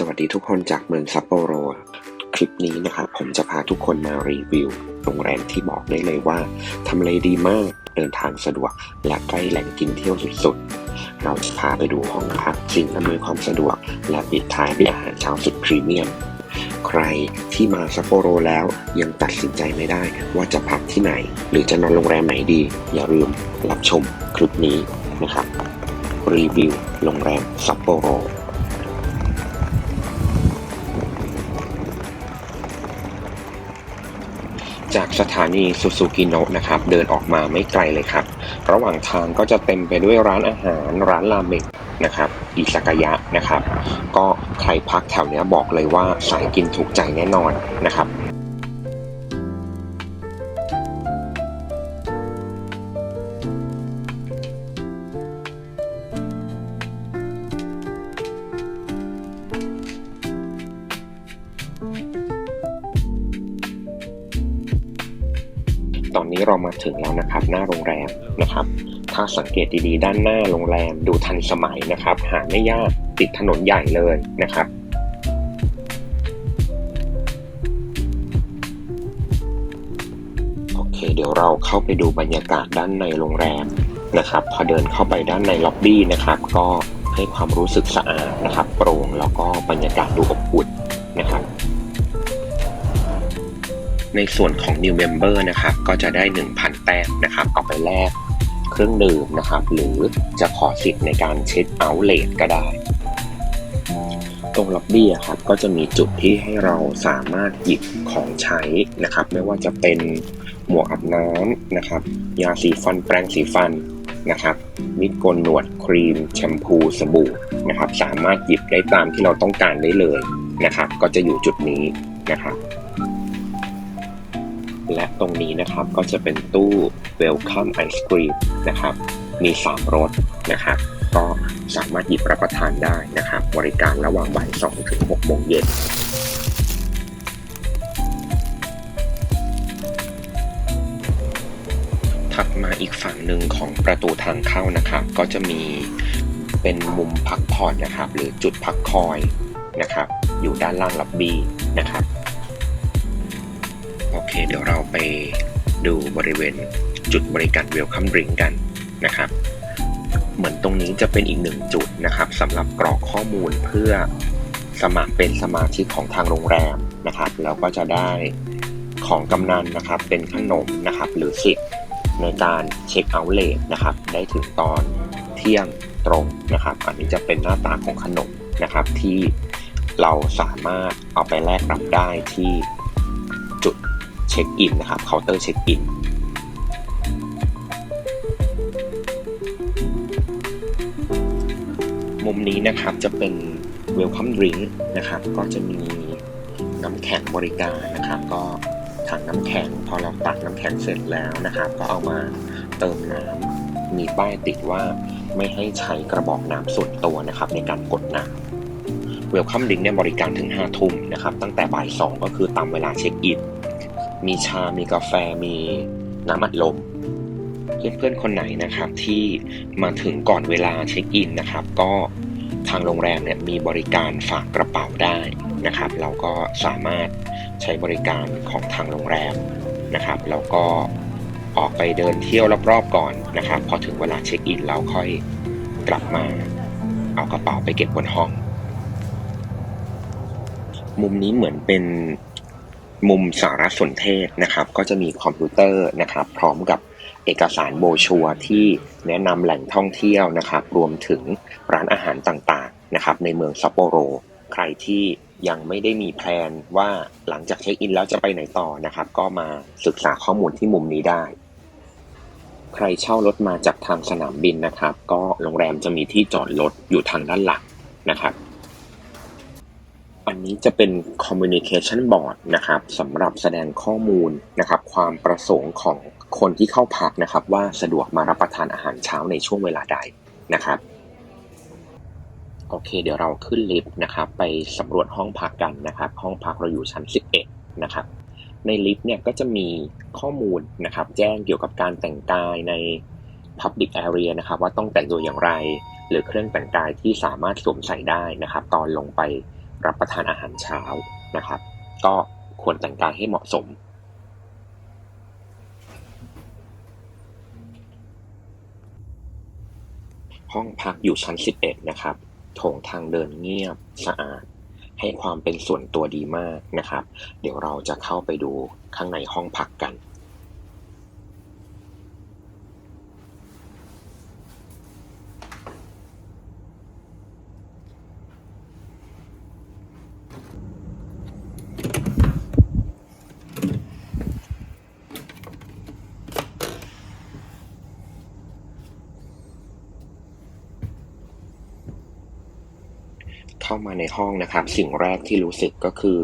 สวัสดีทุกคนจากเมืองซัปโปโร คลิปนี้นะครับผมจะพาทุกคนมารีวิวโรงแรมที่บอกได้เลยว่าทำเลดีมากเดินทางสะดวก และใกล้แหล่งกินเที่ยวสุดๆ เราจะพาไปดูห้องพักสิ่งอำนวยความสะดวก และปิดท้ายด้วยอาหารเช้าสุดพรีเมียม ใครที่มาซัปโปโรแล้วยังตัดสินใจไม่ได้ว่าจะพักที่ไหน หรือจะนอนโรงแรมไหนดี อย่าลืมรับชมคลิปนี้นะครับ รีวิวโรงแรมซัปโปโร จากสถานีซูซูกิโนะนะครับเดินออกมาไม่ไกลเลยครับ ระหว่างทางก็จะเต็มไปด้วยร้านอาหารร้านราเมงนะครับอิซากายะนะครับ ก็ใครพักแถวเนี้ยบอกเลยว่าสายกินถูกใจแน่นอนนะครับ เรามาถึงแล้วนะครับ หน้าโรงแรมนะครับ ถ้าสังเกตดีๆ ด้านหน้าโรงแรมดูทันสมัยนะครับ หาไม่ยากติดถนนใหญ่เลยนะครับโอเค เดี๋ยวเราเข้าไปดูบรรยากาศด้านในโรงแรมนะครับ พอเดินเข้าไปด้านในล็อบบี้นะครับ ก็ให้ความรู้สึกสะอาดนะครับ โปร่งแล้วก็บรรยากาศดูอบอุ่นนะครับ ในส่วนของ New Member นะครับก็จะได้ 1,000 แต้มนะครับเอาไปแลกเครื่องดื่มนะครับ หรือจะขอสิทธิ์ในการเช็คเอาท์เลทก็ได้ ตรงล็อบบี้ครับก็จะมีจุดที่ให้เราสามารถหยิบของใช้นะครับ ไม่ว่าจะเป็นหมวกอาบน้ำนะครับ ยาสีฟันแปรงสีฟันนะครับมิดโกนหนวดครีมแชมพูสบู่นะครับ สามารถหยิบได้ตามที่เราต้องการได้เลยนะครับ ก็จะอยู่จุดนี้นะครับ และตรงนี้นะครับก็จะเป็นตู้ Welcome Ice Cream นะครับ มี 3รสนะครับ ก็สามารถหยิบรับประทานได้นะครับ บริการระหว่างบ่าย2ถึง6โมงเย็นถัดมาอีกฝั่งหนึ่งของประตูทางเข้านะครับ ก็จะมีเป็นมุมพักผ่อนนะครับ หรือจุดพักคอยนะครับ อยู่ด้านล่างล็อบบี้นะครับ เดี๋ยวเราไปดูบริเวณจุดบริการ Welcome Drink กันนะครับ เหมือนตรงนี้จะเป็นอีกหนึ่งจุดนะครับสำหรับกรอกข้อมูลเพื่อสมัครเป็นสมาชิกของทางโรงแรมนะครับแล้วก็จะได้ของกำนันนะครับเป็นขนมนะครับหรือสิทธิ์ในการเช็คเอาท์เลทนะครับได้ถึงตอนเที่ยงตรงนะครับ อันนี้จะเป็นหน้าตาของขนมนะครับที่เราสามารถเอาไปแลกรับได้ที่ ช็คอินนะครับเคาน์เตอร์เช็คอินมุมนี้นะครับจะเป็น Welcome Drink นะครับ ก็จะมีน้ำแข็งบริการนะครับ ก็ถังน้ำแข็งพอเราตักน้ำแข็งเสร็จแล้วนะครับ ก็เอามาเติมน้ำมีป้ายติดว่าไม่ให้ใช้กระบอกน้ำส่วนตัวนะครับ ในการกดน้ำ Welcome Drink เนี่ยบริการถึง5ทุ่มนะครับ ตั้งแต่บ่าย2ก็คือตามเวลาเช็คอิน มีชา มีกาแฟ มีน้ำอัดลม เพื่อนๆคนไหนนะครับที่มาถึงก่อนเวลาเช็คอินนะครับ ก็ทางโรงแรมเนี่ยมีบริการฝากกระเป๋าได้นะครับ เราก็สามารถใช้บริการของทางโรงแรมนะครับ แล้วก็ออกไปเดินเที่ยวรอบๆก่อนนะครับ พอถึงเวลาเช็คอินเราค่อยกลับมาเอากระเป๋าไปเก็บบนห้อง มุมนี้เหมือนเป็น มุมสารสนเทศนะครับ ก็จะมีคอมพิวเตอร์นะครับ พร้อมกับเอกสารโบชัวที่แนะนำแหล่งท่องเที่ยวนะครับ รวมถึงร้านอาหารต่างๆนะครับ ในเมืองซัปโปโร ใครที่ยังไม่ได้มีแพลนว่าหลังจากเช็คอินแล้วจะไปไหนต่อนะครับ ก็มาศึกษาข้อมูลที่มุมนี้ได้ ใครเช่ารถมาจากทางสนามบินนะครับ ก็โรงแรมจะมีที่จอดรถอยู่ทางด้านหลังนะครับ อันนี้จะเป็น communication board นะครับสำหรับแสดงข้อมูลนะครับความประสงค์ของคนที่เข้าพักนะครับ ว่าสะดวกมารับประทานอาหารเช้าในช่วงเวลาใดนะครับโอเค เดี๋ยวเราขึ้นลิฟต์นะครับ ไปสำรวจห้องพักกันนะครับ ห้องพักเราอยู่ชั้น 11 นะครับ ในลิฟต์เนี่ยก็จะมีข้อมูลนะครับ แจ้งเกี่ยวกับการแต่งกายใน Public Area นะครับ ว่าต้องแต่งตัวอย่างไร หรือเครื่องแต่งกายที่สามารถสวมใส่ได้นะครับ ตอนลงไป รับประทานอาหารเช้านะครับ ก็ควรแต่งกายให้เหมาะสม ห้องพักอยู่ชั้น 11 นะครับโถงทางเดินเงียบสะอาด ให้ความเป็นส่วนตัวดีมากนะครับ เดี๋ยวเราจะเข้าไปดูข้างในห้องพักกัน ในห้องนะครับ สิ่งแรกที่รู้สึกก็คือ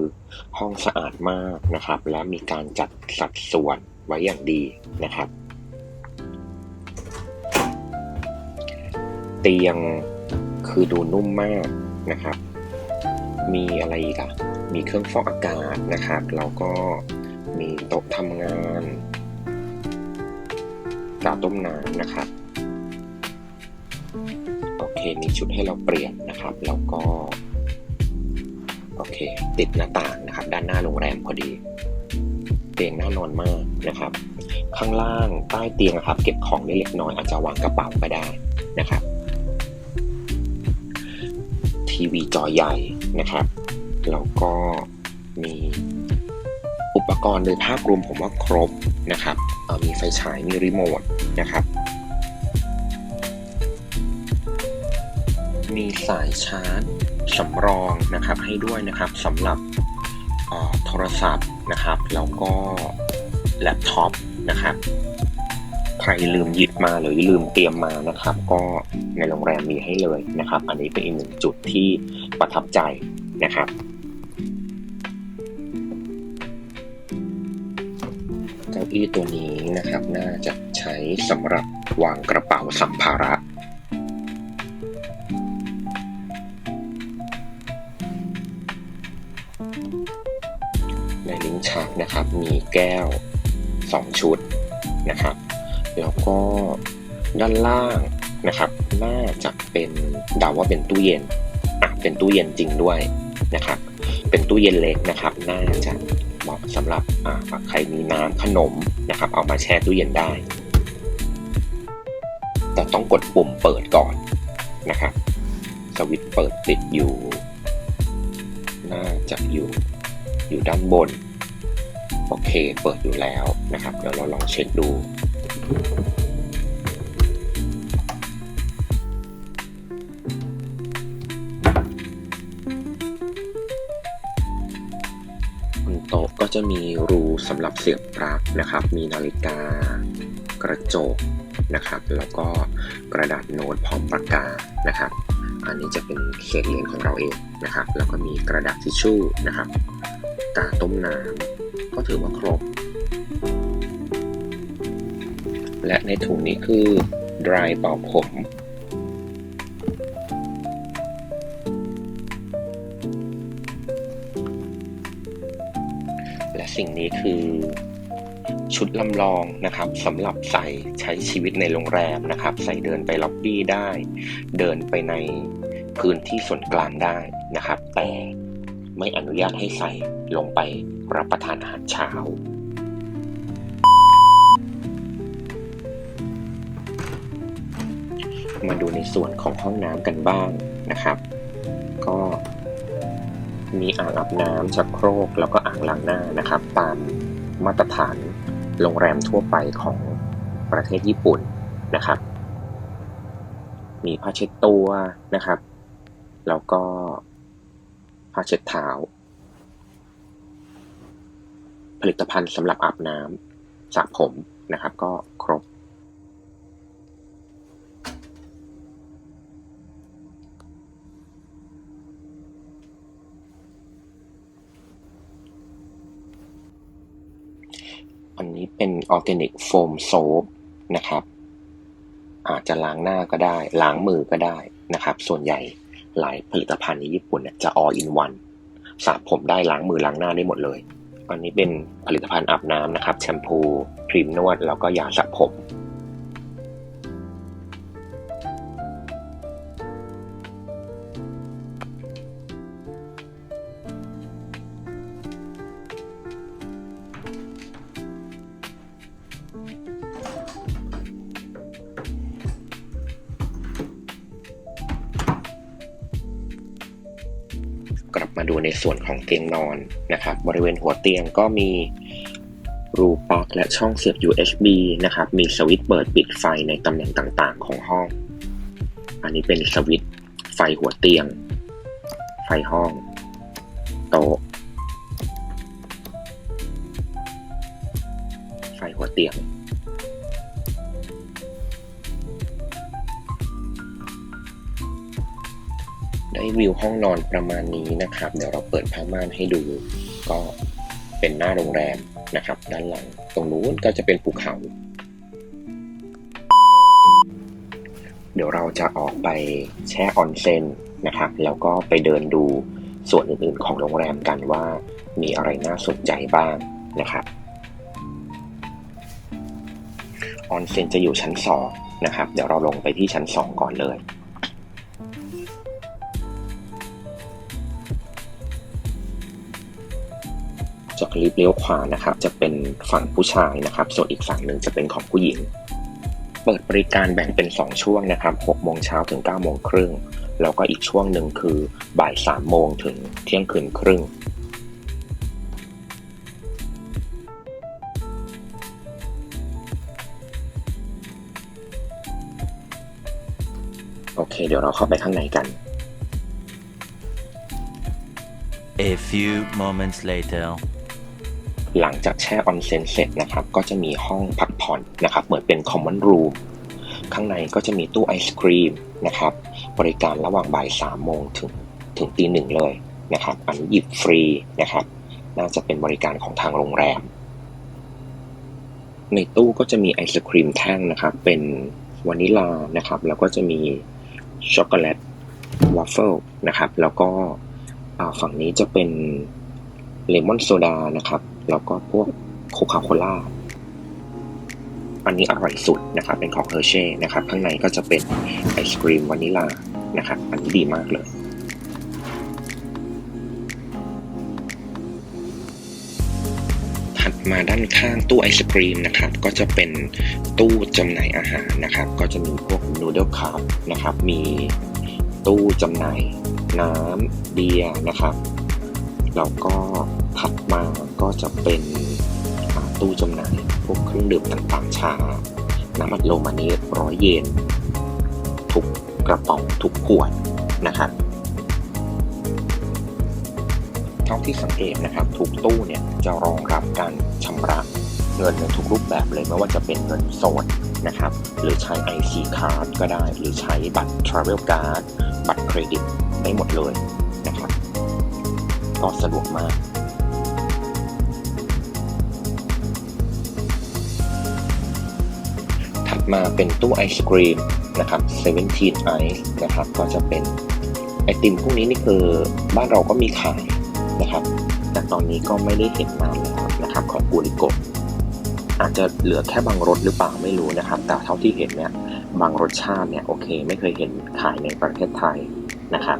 ห้องสะอาดมากนะครับ และมีการจัดสัดส่วนไว้อย่างดีนะครับ เตียงคือดูนุ่มมากนะครับ มีอะไรอีกอะมีเครื่องฟอกอากาศนะครับ แล้วก็มีโต๊ะทำงานกาต้มน้ำนะครับโอเคมีชุดให้เราเปลี่ยนนะครับ แล้วก็ โอเค ติดหน้าต่างนะครับ ด้านหน้าโรงแรมพอดี เตียงน่านอนมากนะครับ ข้างล่างใต้เตียงนะครับ เก็บของได้เล็กน้อยอาจจะวางกระเป๋าก็ได้นะครับ ทีวีจอใหญ่นะครับแล้วก็มีอุปกรณ์โดยภาพรวมผมว่าครบนะครับมีไฟฉายมีรีโมทนะครับมีสายชาร์จ สำรองนะครับให้ด้วยนะครับสำหรับโทรศัพท์นะครับ แล้วก็แล็ปท็อปนะครับใครลืมหยิบมาหรือลืมเตรียมมานะครับ ก็ในโรงแรมมีให้เลยนะครับ อันนี้เป็นอีกหนึ่งจุดที่ประทับใจนะครับเก้าอี้ตัวนี้นะครับ น่าจะใช้สำหรับวางกระเป๋าสัมภาระ นะครับ มีแก้ว 2 ชุดนะครับ แล้วก็ด้านล่างนะครับ น่าจะเป็นเดาว่าเป็นตู้เย็นอะเป็นตู้เย็นจริงด้วยนะครับ เป็นตู้เย็นเล็กนะครับ น่าจะเหมาะสำหรับอ่าใครมีน้ำขนมนะครับ เอามาแช่ตู้เย็นได้ แต่ต้องกดปุ่มเปิดก่อนนะครับ สวิตช์เปิดติดอยู่ น่าจะอยู่อยู่ด้านบน โอเค เปิดอยู่แล้วนะครับ เดี๋ยวเราลองเช็คดู บนโต๊ะก็จะมีรูสำหรับเสียบปลั๊กนะครับ มีนาฬิกากระจกนะครับ แล้วก็กระดาษโน้ตพร้อมปากกานะครับ อันนี้จะเป็นเศษเหรียญของเราเองนะครับ แล้วก็มีกระดาษทิชชู่นะครับ กาต้มน้ำ ก็ถือว่าครบ และในถุงนี้คือ dry เป่าผมและสิ่งนี้คือชุดลำลองนะครับสำหรับใส่ใช้ชีวิตในโรงแรมนะครับ ใส่เดินไปล็อบบี้ได้ เดินไปในพื้นที่ส่วนกลางได้นะครับ แต่ไม่อนุญาตให้ใส่ลงไป รับประทานอาหารเช้า มาดูในส่วนของห้องน้ำกันบ้างนะครับ ก็มีอ่างอาบน้ำชักโครก แล้วก็อ่างล้างหน้านะครับ ตามมาตรฐานโรงแรมทั่วไปของประเทศญี่ปุ่นนะครับ มีผ้าเช็ดตัวนะครับ แล้วก็ผ้าเช็ดเท้า ผลิตภัณฑ์สำหรับอาบน้ำสระผมนะครับ ก็ครบอันนี้เป็นออร์แกนิกโฟมโซฟนะครับ อาจจะล้างหน้าก็ได้ ล้างมือก็ได้นะครับ ส่วนใหญ่หลายผลิตภัณฑ์ในญี่ปุ่นเนี่ยจะ all in one สระผมได้ล้างมือล้างหน้าได้หมดเลย อันนี้เป็นผลิตภัณฑ์อาบน้ำนะครับแชมพูครีมนวดแล้วก็ยาสระผม ตียงนอนนะครับบริเวณหัวเตียงก็มีรูปลั๊กและช่องเสียบ USB นะครับมีสวิตช์เปิดปิดไฟในตำแหน่งต่างๆ ของห้อง อันนี้เป็นสวิตช์ไฟหัวเตียง ไฟห้อง โต๊ะ ได้วิวห้องนอนประมาณนี้นะครับ เดี๋ยวเราเปิดผ้าม่านให้ดู ก็เป็นหน้าโรงแรมนะครับ ด้านหลังตรงนู้นก็จะเป็นภูเขา เดี๋ยวเราจะออกไปแช่ออนเซ็นนะครับ แล้วก็ไปเดินดูส่วนอื่นๆของโรงแรมกันว่ามีอะไรน่าสนใจบ้างนะครับออนเซ็นจะอยู่ชั้นสองนะครับ เดี๋ยวเราลงไปที่ชั้นสองก่อนเลย ลิฟเลี้ยวขวานะครับจะเป็นฝั่งผู้ชายนะครับ ส่วนอีกฝั่งหนึ่งจะเป็นของผู้หญิง เปิดบริการแบ่งเป็น 2 ช่วงนะครับ6โมงเช้าถึง9โมงครึ่งแล้วก็อีกช่วงหนึ่งคือบ่าย3โมงถึงเที่ยงคืนครึ่งโอเค เดี๋ยวเราเข้าไปข้างในกัน A few moments later. หลังจากแช่ออนเซ็นเสร็จนะครับก็จะมีห้องพักผ่อนนะครับเหมือนเป็นคอมมอนรูมข้างในก็จะมีตู้ไอศครีมนะครับบริการระหว่างบ่ายสามโมงถึงถึงตีหนึ่งเลยนะครับอันหยิบฟรีนะครับน่าจะเป็นบริการของทางโรงแรม ในตู้ก็จะมีไอศครีมแท่งนะครับ เป็นวานิลานะครับ แล้วก็จะมีช็อกโกแลตวาฟเฟิลนะครับ แล้วก็ฝั่งนี้จะเป็นเลมอนโซดานะครับ แล้วก็พวกโคคาโคล่าอันนี้อร่อยสุดนะครับ เป็นของเฮอร์เช่นะครับ ข้างในก็จะเป็นไอศครีมวานิลานะครับ อันนี้ดีมากเลยถัดมาด้านข้างตู้ไอศครีมนะครับ ก็จะเป็นตู้จำหน่ายอาหารนะครับ ก็จะมีพวกนูเดิลคัพนะครับ มีตู้จำหน่ายน้ำเบียร์นะครับ แล้วก็ถัดมา ก็จะเป็นตู้จำหน่ายพวกเครื่องดื่มต่างๆชา น้ำอัดลมอันนี้ร้อยเยนทุกกระป๋องทุกขวดนะครับเท่าที่สังเกตนะครับ ทุกตู้เนี่ยจะรองรับการชำระเงินในทุกรูปแบบเลยไม่ว่าจะเป็นเงินสดนะครับ หรือใช้ IC card ก็ได้ หรือใช้บัตร Travel Card บัตรเครดิตได้หมดเลยนะครับ ก็สะดวกมาก มาเป็นตู้ไอศกรีมนะครับ17 Ice นะครับก็จะเป็นไอติมพวกนี้นี่คือบ้านเราก็มีขายนะครับ แต่ตอนนี้ก็ไม่ได้เห็นนานแล้วนะครับของกูริโกอาจจะเหลือแค่บางรสหรือเปล่าไม่รู้นะครับ แต่เท่าที่เห็นเนี่ยบางรสชาติเนี่ยโอเค ไม่เคยเห็นขายในประเทศไทยนะครับ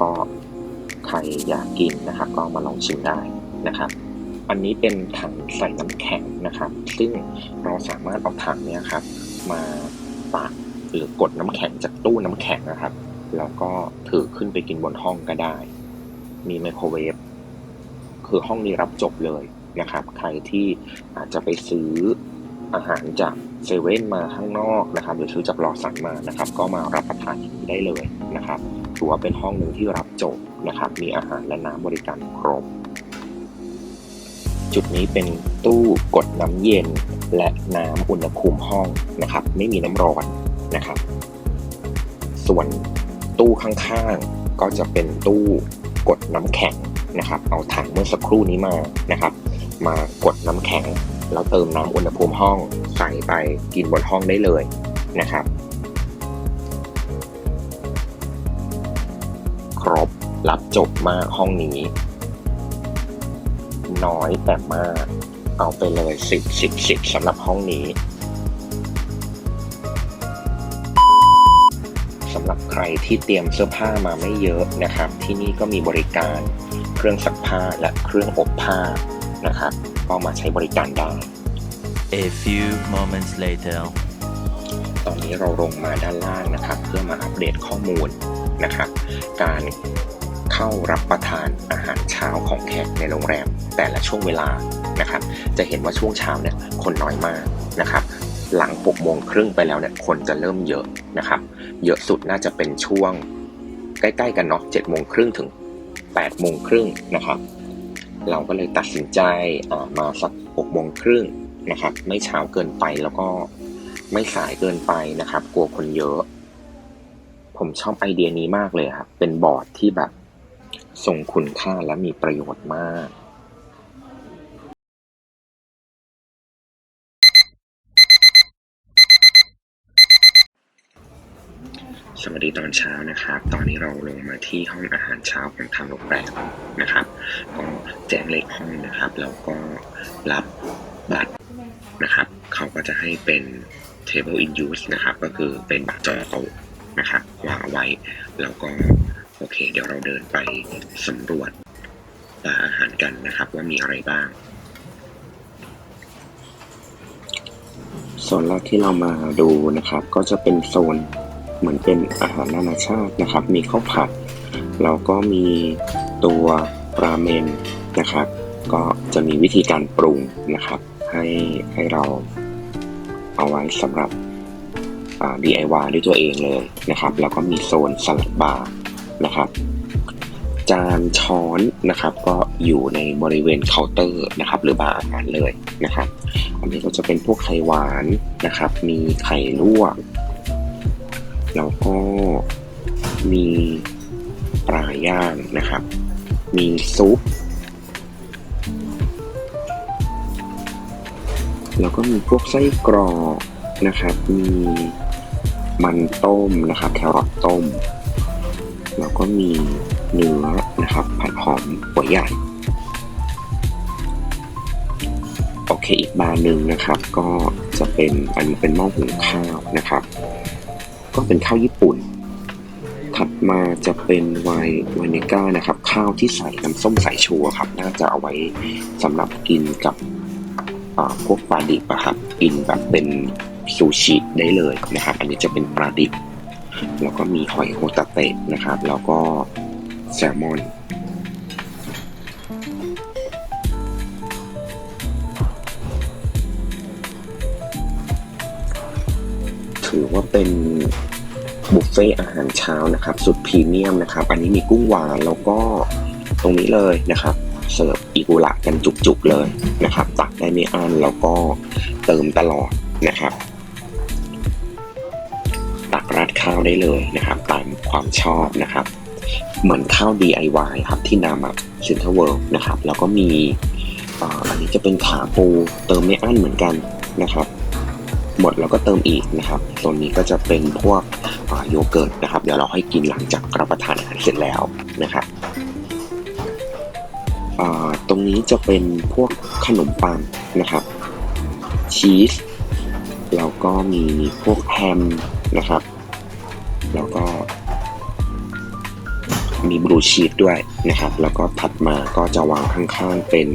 ก็ใครอยากกินนะครับ ก็มาลองชิมได้นะครับ อันนี้เป็นถังใส่น้ำแข็งนะครับ ซึ่งเราสามารถเอาถังเนี้ยครับ มาตักหรือกดน้ำแข็งจากตู้น้ำแข็งนะครับ แล้วก็ถือขึ้นไปกินบนห้องก็ได้ มีไมโครเวฟคือห้องนี้รับจบเลยนะครับ ใครที่อาจจะไปซื้ออาหารจากเซเว่นมาข้างนอกนะครับหรือซื้อจากลอสันมานะครับ ก็มารับประทานที่นี่ได้เลยนะครับถือว่าเป็นห้องหนึ่งที่รับจบนะครับ มีอาหารและน้ำบริการครบ จุดนี้เป็นตู้กดน้ำเย็น และน้ำอุณหภูมิห้องนะครับ ไม่มีน้ำร้อนนะครับ ส่วนตู้ข้างๆก็จะเป็นตู้กดน้ำแข็งนะครับ เอาถังเมื่อสักครู่นี้มานะครับ มากดน้ำแข็ง แล้วเติมน้ำอุณหภูมิห้องใส่ไปกินบนห้องได้เลยนะครับ ครบรับจบมากห้องนี้ น้อยแต่มาก เอาไปเลยสิบสิบสิบสำหรับห้องนี้สำหรับใครที่เตรียมเสื้อผ้ามาไม่เยอะนะครับ ที่นี่ก็มีบริการเครื่องซักผ้าและเครื่องอบผ้านะครับก็มาใช้บริการได้ A few moments later. ตอนนี้เราลงมาด้านล่างนะครับ เพื่อมาอัปเดตข้อมูลนะครับ การเข้ารับประทานอาหารเช้าของแขกในโรงแรม แต่ละช่วงเวลา นะครับ จะเห็นว่าช่วงเช้าเนี่ยคนน้อยมากนะครับ หลัง6โมงครึ่งไปแล้วเนี่ยคนจะเริ่มเยอะนะครับ เยอะสุดน่าจะเป็นช่วงใกล้ๆกันเนาะ7โมงครึ่งถึง8โมงครึ่งนะครับ เราก็เลยตัดสินใจมาสัก6โมงครึ่งนะครับ ไม่เช้าเกินไปแล้วก็ไม่สายเกินไปนะครับ กลัวคนเยอะ ผมชอบไอเดียนี้มากเลยครับ เป็นบอร์ดที่แบบทรงคุณค่าและมีประโยชน์มาก สวัสดีตอนเช้านะครับ ตอนนี้เราลงมาที่ห้องอาหารเช้าของทางโรงแรมนะครับ ก็แจ้งเลขห้องนะครับ แล้วก็รับบัตรนะครับ เขาก็จะให้เป็น table in use นะครับ ก็คือเป็นบัตรจองโต๊ะนะครับวางเอาไว้ แล้วก็โอเค เดี๋ยวเราเดินไปสำรวจร้านอาหารกันนะครับ ว่ามีอะไรบ้างโซนแรกที่เรามาดูนะครับ ก็จะเป็นโซน เหมือนเป็นอาหารนานาชาตินะครับ มีข้าวผัด แล้วก็มีตัวราเมนนะครับ ก็จะมีวิธีการปรุงนะครับ ให้ให้เราเอาไว้สำหรับ DIY ด้วยตัวเองเลยนะครับ แล้วก็มีโซนสลัดบาร์นะครับ จานช้อนนะครับ ก็อยู่ในบริเวณเคาน์เตอร์นะครับ หรือบาร์อาหารเลยนะครับ อันนี้ก็จะเป็นพวกไข่หวานนะครับ มีไข่ลวก แล้วก็มีปลาย่างนะครับ มีซุป แล้วก็มีพวกไส้กรอกนะครับ มีมันต้มนะครับ แครอทต้ม แล้วก็มีเนื้อนะครับ ผัดหอมหัวใหญ่ โอเคอีกบาร์หนึ่งนะครับ ก็จะเป็นอันนี้เป็นหม้อหุงข้าวนะครับ ก็เป็นข้าวญี่ปุ่น ถัดมาจะเป็นไวน์ไวเนก้านะครับ ข้าวที่ใส่น้ำส้มสายชูครับ น่าจะเอาไว้สำหรับกินกับพวกปลาดิบอะครับกินแบบเป็นซูชิได้เลยนะครับ อันนี้จะเป็นปลาดิบ แล้วก็มีหอยโฮตาเตะนะครับ แล้วก็แซลมอน ถือว่าเป็นบุฟเฟ่อาหารเช้านะครับ สุดพรีเมียมนะครับ อันนี้มีกุ้งหวานแล้วก็ตรงนี้เลยนะครับ เสิร์ฟอิกุระกันจุกๆเลยนะครับ ตักได้ไม่อั้นแล้วก็เติมตลอดนะครับ ตักราดข้าวได้เลยนะครับ ตามความชอบนะครับ เหมือนข้าว DIY ครับที่นามาเซ็นทรัลเวิลด์นะครับ แล้วก็มีอันนี้จะเป็นขาปูเติมไม่อั้นเหมือนกันนะครับ หมดแล้วก็เติมอีกนะครับโซนนี้ก็จะเป็นพวกโยเกิร์ตนะครับ เดี๋ยวเราให้กินหลังจากรับประทานอาหารเสร็จแล้วนะครับตรงนี้จะเป็นพวกขนมปังนะครับ ชีสแล้วก็มีพวกแฮมนะครับ แล้วก็ มีบลูชีสด้วยนะครับ แล้วก็ถัดมาก็จะวางข้างๆเป็น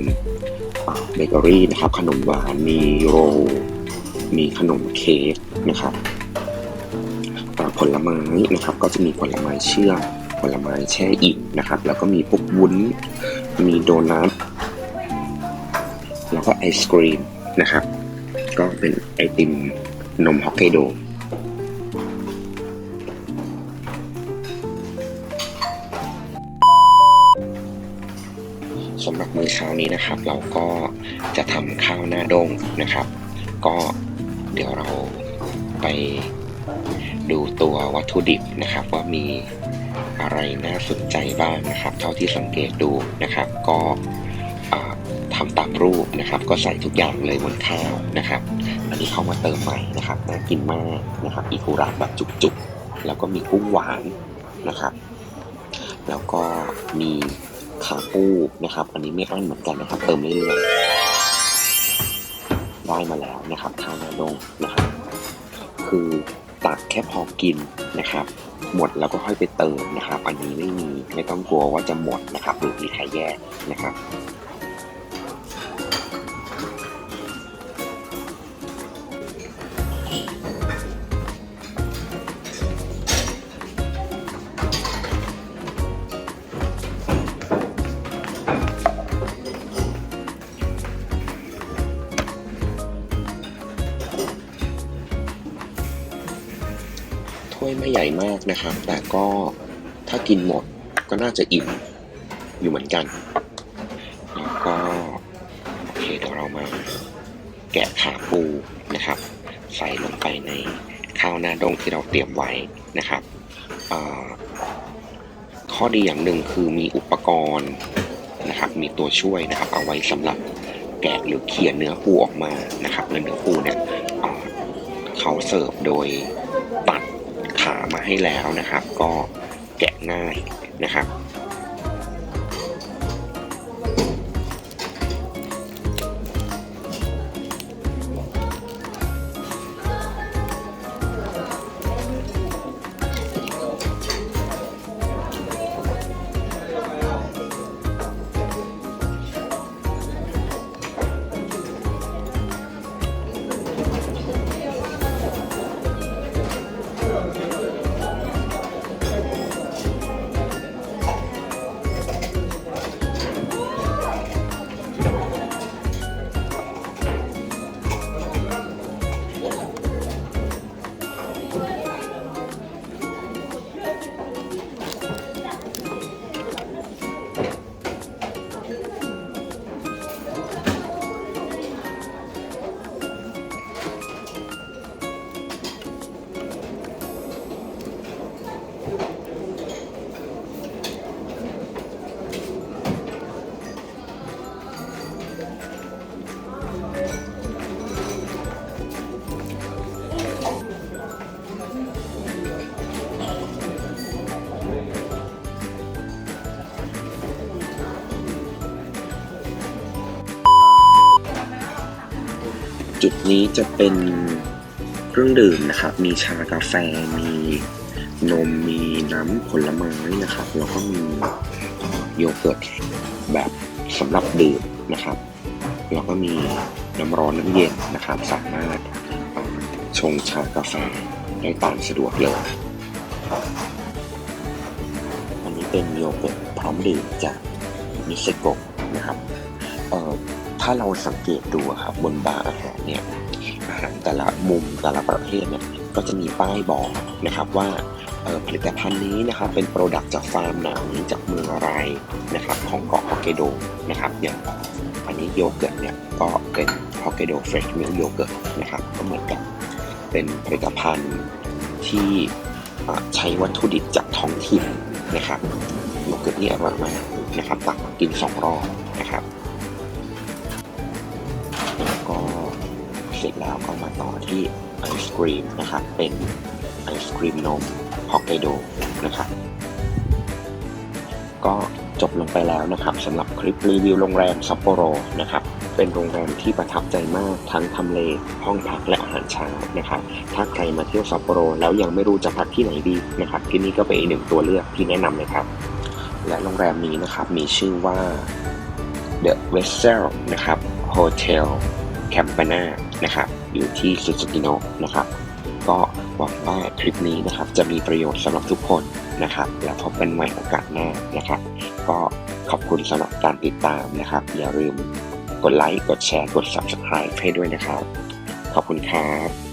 เบเกอรี่นะครับ ขนมหวานมีโร มีขนมเค้กนะครับผลไม้นะครับก็จะมีผลไม้เชื่อมผลไม้แช่อิ่มนะครับ แล้วก็มีพวกวุ้น มีโดนัท แล้วก็ไอศกรีมนะครับ ก็เป็นไอติมนมฮอกไกโดสำหรับมื้อเช้านี้นะครับ เราก็จะทำข้าวหน้าดงนะครับ ก็ ดี๋ยวเราไปดูตัววัตถุดิบนะครับ ว่ามีอะไรน่าสนใจบ้างนะครับ เท่าที่สังเกตดูนะครับ ก็อ่าทำตามรูปนะครับ ก็ใส่ทุกอย่างเลยบนข้าวนะครับ อันนี้เข้ามาเติมใหม่นะครับน่ากินมากนะครับอีคุระแบบจุกๆ แล้วก็มีกุ้งหวานนะครับ แล้วก็มีขาปูนะครับ อันนี้ไม่อั้นเหมือนกันนะครับ เติมเรื่อยๆ ได้มาแล้วนะครับทาวหนาลงนะครับ คือตักแค่พอกินนะครับ หมดแล้วก็ค่อยไปเติมนะครับ อันนี้ไม่มีไม่ต้องกลัวว่าจะหมดนะครับหรือมีใครแย่นะครับ ถ้ากินหมดก็น่าจะอิ่มอยู่เหมือนกัน แล้วก็โอเคเดี๋ยวเรามาแกะขาปูนะครับ ใส่ลงไปในข้าวหน้าดงที่เราเตรียมไว้นะครับ ข้อดีอย่างหนึ่งคือมีอุปกรณ์นะครับ มีตัวช่วยนะครับ เอาไว้สำหรับแกะหรือเคี่ยเนื้อปูออกมานะครับเนื้อปูเนี่ยเขาเสิร์ฟโดยตัดขามาให้แล้วนะครับ ก็ แกะง่ายนะครับ นี้จะเป็นเครื่องดื่มนะครับ มีชากาแฟ มีนม มีน้ำผลไม้นะครับ แล้วก็มีโยเกิร์ตแบบสำหรับดื่มนะครับ แล้วก็มีน้ำร้อนน้ำเย็นนะครับ สามารถชงชากาแฟได้ตามสะดวกเลย อันนี้เป็นโยเกิร์ตพร้อมดื่มจากมิเซโกะนะครับาเราสังเกตดูครับบนบาร์อาหารเนี่ยอาหารแต่ละมุมแต่ละประเภทเนี่ยก็จะมีป้ายบอกนะครับว่าผลิตภัณฑ์นี้นะครับเป็นโปรดักต์จากฟาร์มไหนจากเมืองอะไรนะครับของเกาะฮอกไกโดนะครับอย่างอันนี้โยเกิร์ตเนี่ยก็เป็นฮอกไกโดเฟรชมิลโยเกิร์ตนะครับก็เหมือนกับเป็นผลิตภัณฑ์ที่ใช้วัตถุดิบจากท้องถิ่นนะครับโยเกิร์ตนี่อร่อยมากนะครับตักกินสองรอบนะครับ ที่ไอศครีมนะครับเป็นไอศครีมนมฮอกไกโดนะครับก็จบลงไปแล้วนะครับสำหรับคลิปรีวิวโรงแรมซัปโปโรนะครับเป็นโรงแรมที่ประทับใจมากทั้งทำเล ห้องพักและอาหารเช้านะครับถ้าใครมาเที่ยวซัปโปโรแล้วยังไม่รู้จะพักที่ไหนดีนะครับที่นี่ก็เป็นอีกหนึ่งตัวเลือกที่แนะนำเลยครับ และโรงแรมนี้นะครับมีชื่อว่า The Vessel นะครับ Hotel Campana นะครับ อยู่ที่สุสกิโนนะครับ ก็หวังว่าคลิปนี้นะครับจะมีประโยชน์สำหรับทุกคนนะครับ และพบกันใหม่โอกาสหน้านะครับ ก็ขอบคุณสำหรับการติดตามนะครับ อย่าลืมกดไลค์ กดแชร์ กด Subscribe ให้ด้วยนะครับ ขอบคุณครับ